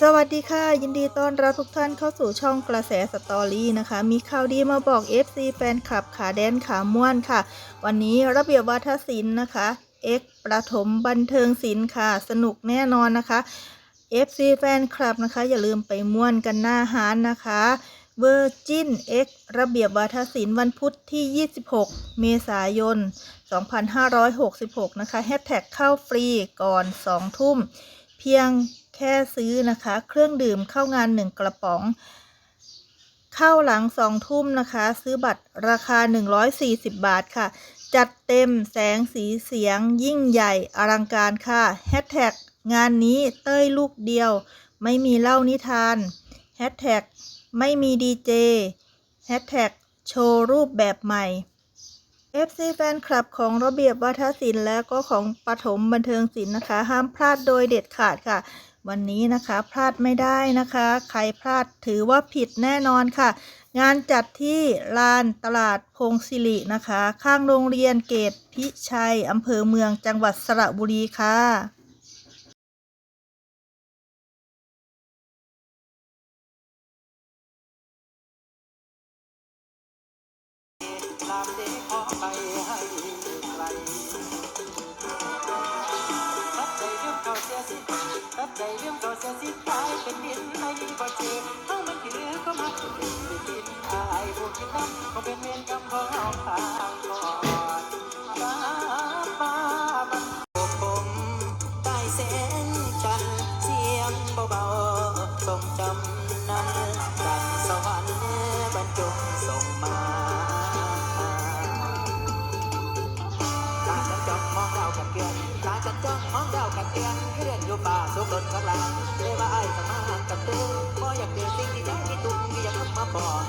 สวัสดีค่ะ ยินดีต้อนรับทุกท่านเข้าสู่ช่องกระแสสตอรี่นะคะ มีข่าวดีมาบอก FC แฟนคลับขาแดนขาม่วนค่ะ วันนี้ระเบียบวัฒนศิลป์นะคะ X ประถมบันเทิงศิลป์ค่ะ สนุกแน่นอนนะคะ FC แฟนคลับนะคะ อย่าลืมไปม่วนกันหน้าฮานนะคะ Virgin X ระเบียบวัฒนศิลป์วันพุธที่ 26 เมษายน 2566 นะคะแฮชแท็กเข้าฟรีก่อน 2 ทุ่ม เพียง แค่ซื้อนะคะ เครื่องดื่มเข้างาน1กระป๋อง เข้าหลัง2ทุ่มนะคะ ซื้อบัตรราคา 140 บาทค่ะ จัดเต็มแสงสีเสียง ยิ่งใหญ่อลังการค่ะแฮชแท็กงานนี้เต้ยลูกเดียว ไม่มีเล่านิทานแฮชแท็กไม่มีดีเจแฮชแท็กโชว์รูปแบบใหม่ FC แฟนคลับของระเบียบวัฒนศิลป์และก็ของปฐมบันเทิงศิลป์นะคะ ห้ามพลาดโดยเด็ดขาดค่ะ วันนี้นะคะพลาดไม่ได้นะคะ ใครพลาดถือว่าผิดแน่นอนค่ะ งานจัดที่ลานตลาดพงศิรินะคะ ข้างโรงเรียนเกตพิชัยอำเภอเมืองจังหวัดสระบุรีค่ะตามเด็กขอไปให้ไกล องเสียสิตัดใจเรื่องเก่าเสียสิตายเป็นดินไม่มีบ่เจอเฮามันคือก็มาเป็นดินอายผู้คิดนั้นก็เป็นเวรกรรมของเราทางก่อนฟ้าฟ้าบันผมใต้แสงจันทร์เสียงเบาๆทรงจำ จันจ้องมองดาวกันเตียงเคลื่อนอยู่ป่าสุกรถข้างหลังเรียกว่าไอ้สมาหันกับเตือพออยากเจอสิ่งที่ได้ที่ตุ้มที่อยากทำมาบอก